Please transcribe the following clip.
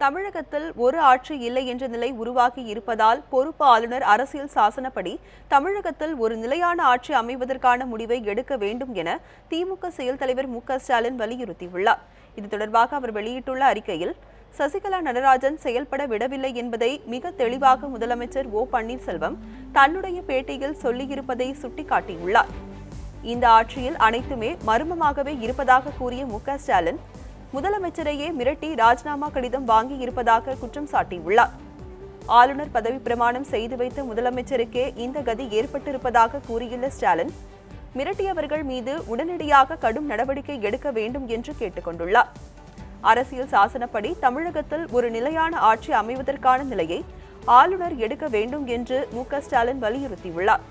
தமிழகத்தில் ஒரு ஆட்சி இல்லை என்ற நிலை உருவாகி இருப்பதால் பொறுப்பு ஆளுநர் அரசியல் சாசனப்படி தமிழகத்தில் ஒரு நிலையான ஆட்சி அமைவதற்கான முடிவை எடுக்க வேண்டும் என திமுக செயல் தலைவர் மு ஸ்டாலின் வலியுறுத்தியுள்ளார். இது தொடர்பாக அவர் வெளியிட்டுள்ள அறிக்கையில் சசிகலா நடராஜன் செயல்பட விடவில்லை என்பதை மிக தெளிவாக முதலமைச்சர் ஓ பன்னீர்செல்வம் தன்னுடைய பேட்டியில் சொல்லியிருப்பதை சுட்டிக்காட்டியுள்ளார். இந்த ஆட்சியில் அனைத்துமே மர்மமாகவே இருப்பதாக கூறிய மு ஸ்டாலின் முதலமைச்சரையே மிரட்டி ராஜினாமா கடிதம் வாங்கி இருப்பதாக குற்றம் சாட்டியுள்ளார். ஆளுநர் பதவி பிரமாணம் செய்து வைத்த முதலமைச்சருக்கே இந்த கதி ஏற்பட்டிருப்பதாக கூறியுள்ள ஸ்டாலின் மிரட்டியவர்கள் மீது உடனடியாக கடும் நடவடிக்கை எடுக்க வேண்டும் என்று கேட்டுக்கொண்டுள்ளார். அரசியல் சாசனப்படி தமிழகத்தில் ஒரு நிலையான ஆட்சி அமைவதற்கான நிலையை ஆளுநர் எடுக்க வேண்டும் என்று மு க ஸ்டாலின் வலியுறுத்தியுள்ளார்.